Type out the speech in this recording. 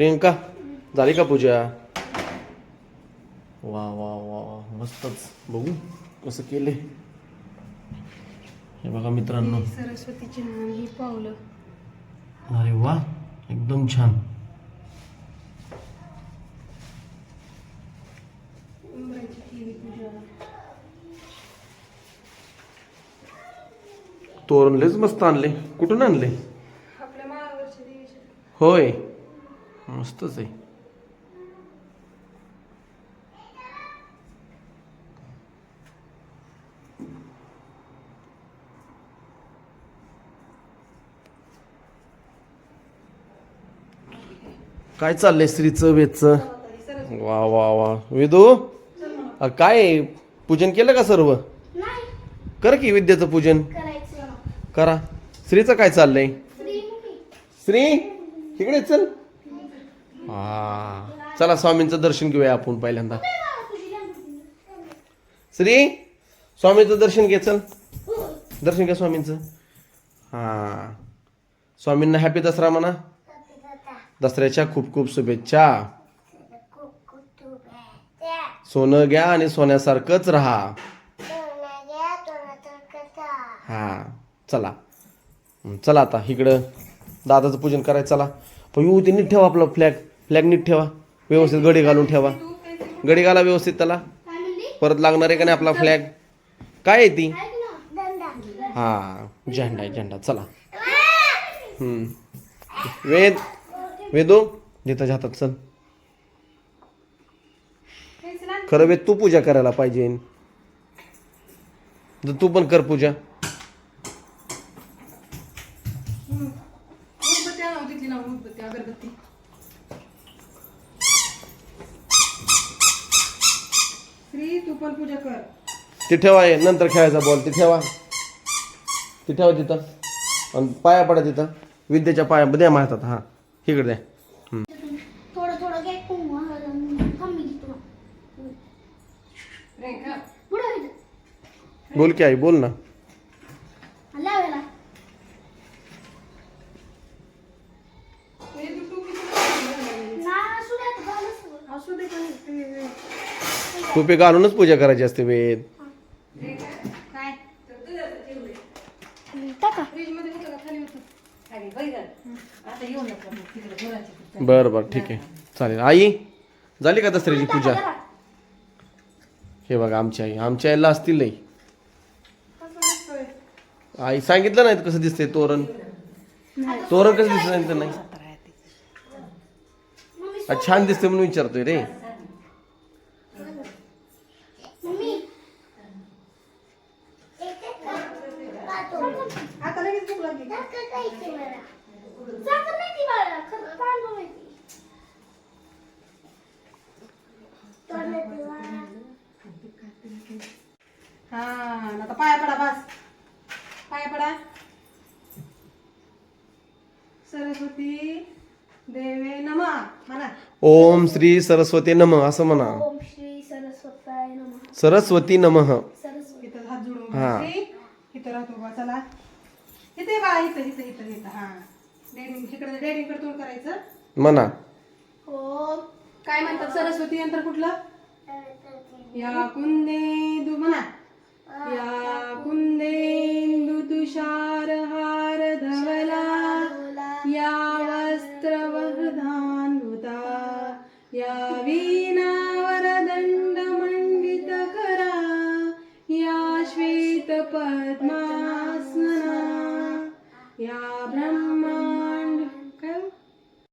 प्रियंका झाली का पूजा? वा वा वा वा. मस्तच. बघू कसं केले हे बघा मित्रांनो. सरस्वतीची ही पावलं. अरे वा एकदम छान. उंबराची केली पूजा. तोरण लयच मस्त आणले कुठून आणले आपल्या माळावरच्या देवीच्या. होय. मस्तच आहे. काय चाललंय श्रीचं वेदचं? वा वा वा. वेदू? काय? पूजन केलं का सर्व? कर की विद्याचं पूजन. करा. श्रीचं काय चाललंय? श्री? तिकडे चल. हा. चला स्वामींचं दर्शन घेऊया आपण पहिल्यांदा. श्री स्वामीचं दर्शन घे चल. दर्शन घ्या स्वामींचं. हा. स्वामींना हॅपी दसरा म्हणा. दसऱ्याच्या खूप खूप शुभेच्छा. सोनं घ्या आणि सोन्यासारखंच राहा. हा. चला. चला आता इकडं दादाचं पूजन करायचं चला. पण येऊ ते नीट ठेवा आपलं फ्लॅग फ्लॅग नीट ठेवा. व्यवस्थित गडी घालून ठेवा. गडी घाला व्यवस्थित त्याला. परत लागणार आहे का नाही आपला फ्लॅग काय आहे ती? हा झेंडा आहे झेंडा. चला. वेद वेदो जिथं हातात चल. खरं वेद तू पूजा करायला पाहिजे. तर तू पण कर पूजा. अगरबत्ती. श्री तू पण पूजा कर. ती ठेवा हे, नंतर खेळायचा बॉल ती ठेवा. ती ठेवा तिथं. आणि पाया पडा तिथं. विद्येच्या पाया द्या मारतात हा. इकडे द्या. थोडं थोडं घे. कुंकू थांबी घेतो रेखा. पुढे बोल की आई बोल ना. लावायला तू टोपी कुठं ना असू द्या तर घालू सगळं. असू दे पण ते टोपी घालूनच पूजा करायची असते वेद. काय? टाका. फ्रीजमध्ये होतं का? खाली होतं. बरं बरं. ठीक आहे. चालेल. आई झाली का दसऱ्याची पूजा. हे बघा आमची आई. आमच्या आईला असतील नाही आई सांगितलं नाही कसं दिसतंय तोरण? तोरण कसं दिसत नाही छान दिसते म्हणून विचारतोय रे मम्मी एक एक का? काढतो. आता लगेच भूक लागली साखर काय इथे मला? साखर नाही ती बाळा, खरं तांदूळ आहे ती. तोडलं ते बाळा. हा आता पाया पडा बस. पाया पडा. सरस्वती देवे नमा म्हणा. ओम श्री सरस्वती नम असं म्हणा. ओम श्री सरस्वताय नमः. सरस्वती नम. सरस्वती. इथं हात जोडून हा. बसली. इथं राहतो बा चला. इथे बा इथं इथं इथं इथं. हा. डेडिंग इकडे डेडिंगकडे तोंड करायचं. म्हणा. ओम काय म्हणतात? सरस्वती यंत्र कुठलं? या कुंदेंदू म्हणा. या कुंदेंदू तुषार हार धवला. या वस्त्र वहधान्वता या